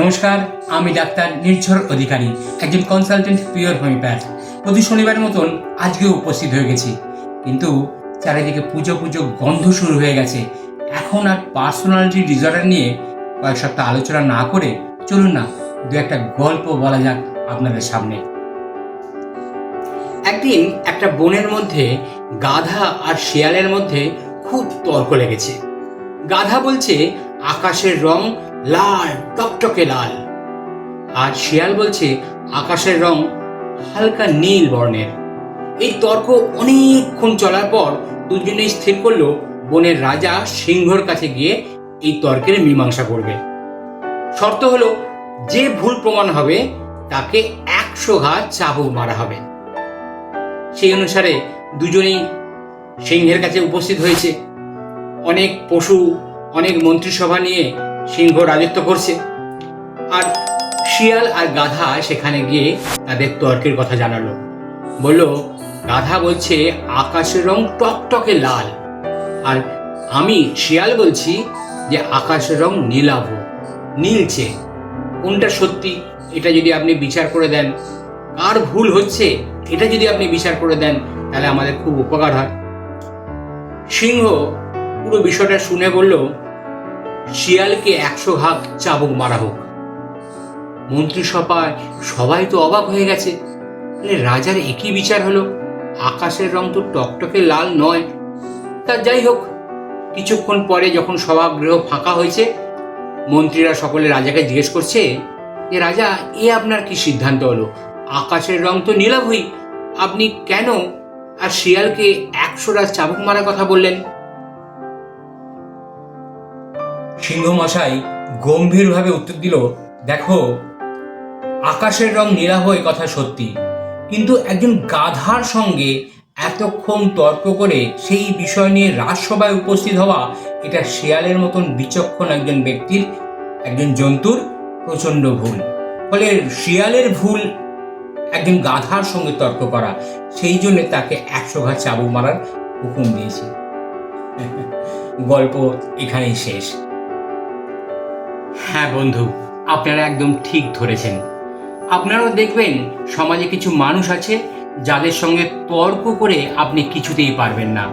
নমস্কার, আমি ডাক্তার নির্ঝর অধিকারী, একজন কনসালটেন্ট পিওর হোমিওপ্যাথ প্রতি শনিবার মতন আজকেও উপস্থিত হয়ে গেছি। কিন্তু চারিদিকে পুজো পুজো গন্ধ শুরু হয়ে গেছে। এখন আর পার্সোনালিটি ডিসঅর্ডার নিয়ে কয়েক সপ্তাহ আলোচনা না করে চলুন না, দু একটা গল্প বলা যাক আপনাদের সামনে। একদিন একটা বনের মধ্যে গাধা আর শিয়ালের মধ্যে খুব তর্ক লেগেছে। গাধা বলছে, আকাশের রং লাল, টকটকে লাল। আর শিয়াল বলছে, আকাশের রং হালকা নীল বর্ণের। এই তর্ক অনেকক্ষণ চলার পর দুজনেই স্থির করল, বনের রাজা সিংহর কাছে গিয়ে এই তর্কের মীমাংসা করবে। শর্ত হলো, যে ভুল প্রমাণ হবে, তাকে একশো ঘাত চাবুক মারা হবে। সেই অনুসারে দুজনেই সিংহের কাছে উপস্থিত হয়েছে। অনেক পশু, অনেক মন্ত্রিসভা নিয়ে সিংহ রাজত্ব করছে। আর শিয়াল আর গাধা সেখানে গিয়ে তাদের তর্কের কথা জানালো। বলল, গাধা বলছে আকাশের রং টকটকে লাল। আর আমি, শিয়াল বলছি যে আকাশের রং নীলাভ নীলছে কোনটা সত্যি, এটা যদি আপনি বিচার করে দেন। কার ভুল হচ্ছে, এটা যদি আপনি বিচার করে দেন, তাহলে আমাদের খুব উপকার হয়। সিংহ পুরো বিষয়টা শুনে বলল শিয়ালকে একশো ঘাত চাবুক মারা হোক। মন্ত্রিসভায় সবাই তো অবাক হয়ে গেছে। তাহলে রাজার একই বিচার হলো, আকাশের রং তো টকটকে লাল নয়। তা যাই হোক, কিছুক্ষণ পরে যখন সভাগৃহ ফাঁকা হয়েছে, মন্ত্রীরা সকলে রাজাকে জিজ্ঞেস করছে যে রাজা, এ আপনার কি সিদ্ধান্ত হলো? আকাশের রং তো নীলাভই, আপনি কেন? আর শিয়ালকে একশো রাত চাবুক মারার কথা বললেন। সিংহ মশাই গম্ভীরভাবে উত্তর দিল, দেখো, আকাশের রং নীলা হয়ে কথা সত্যি, কিন্তু একজন গাধার সঙ্গে এতক্ষণ তর্ক করে সেই বিষয় নিয়ে রাজসভায় উপস্থিত হওয়া, এটা শেয়ালের মতন বিচক্ষণ একজন ব্যক্তির, একজন জন্তুর প্রচণ্ড ভুল। ফলে শিয়ালের ভুল একজন গাধার সঙ্গে তর্ক করা, সেই জন্য তাকে একশো ঘাট চাবু মারার হুকুম দিয়েছে। গল্প এখানেই শেষ। হ্যাঁ বন্ধু, আপনারা একদম ঠিক ধরেছেন। আপনারাও দেখবেন সমাজে কিছু মানুষ আছে যাদের সঙ্গে তর্ক করে আপনি কিছুতেই পারবেন না।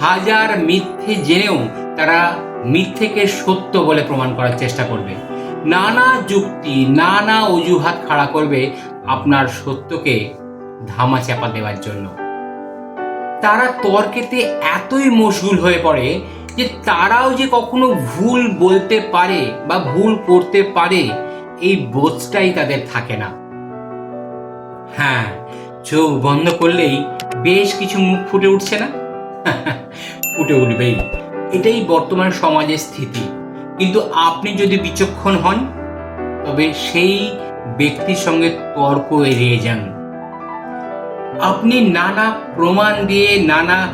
হাজার মিথ্যে জেনেও তারা মিথ্যেকে সত্য বলে প্রমাণ করার চেষ্টা করবে। নানা যুক্তি, নানা অজুহাত খাড়া করবে আপনার সত্যকে ধামা চাপা দেওয়ার জন্য। তারা তর্কেতে এতই মশগুল হয়ে পড়ে যে তারাও যে কখনো ভুল বলতে পারে বা ভুল করতে পারে, এই বোধটাই তাদের থাকে না। হ্যাঁ চোখ বন্ধ করলেই বেশ কিছু মুখ ফুটে উঠছে না? ফুটে উঠবেই। এটাই বর্তমান সমাজের স্থিতি। কিন্তু আপনি যদি বিচক্ষণ হন, তবে সেই ব্যক্তির সঙ্গে তর্ক এড়িয়ে যান। আপনি নানা প্রমাণ দিয়ে নানা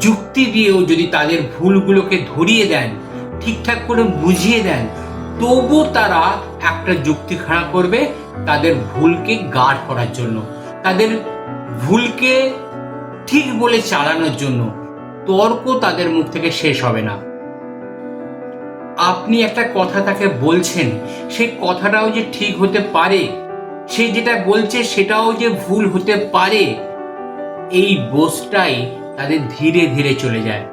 যুক্তি দিয়েও যদি তাদের ভুলগুলোকে ধরিয়ে দেন, ঠিকঠাক করে বুঝিয়ে দেন তবু তারা একটা যুক্তি খাড়া করবে তাদের ভুলকে গাঢ় করার জন্য, তাদের ভুলকে ঠিক বলে চালানোর জন্য। তর্ক তাদের মুখ থেকে শেষ হবে না। আপনি একটা কথা তাকে বলছেন সেই কথাটাও যে ঠিক হতে পারে, সে যেটা বলছে সেটাও যে ভুল হতে পারে, এই বোঝটাই তাদের ধীরে ধীরে চলে যায়।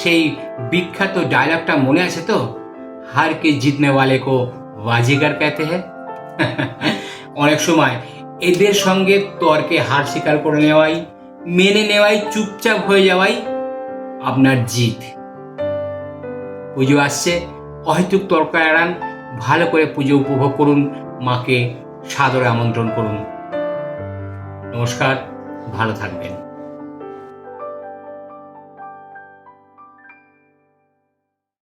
সেই বিখ্যাত ডায়লগটা মনে আছে তো? হারকে জিতনে ওয়ালে কো ওয়াজিগার পেতে হ্যাঁ অনেক সময় এদের সঙ্গে তর্কে হার স্বীকার করে নেওয়াই, মেনে নেওয়াই, চুপচাপ হয়ে যাওয়াই আপনার জিত। পুজো আসছে, অহেতুক তর্ক এড়ান ভালো করে পুজো উপভোগ করুন, মাকে সাদরে আমন্ত্রণ করুন। নমস্কার, ভালো থাকবেন।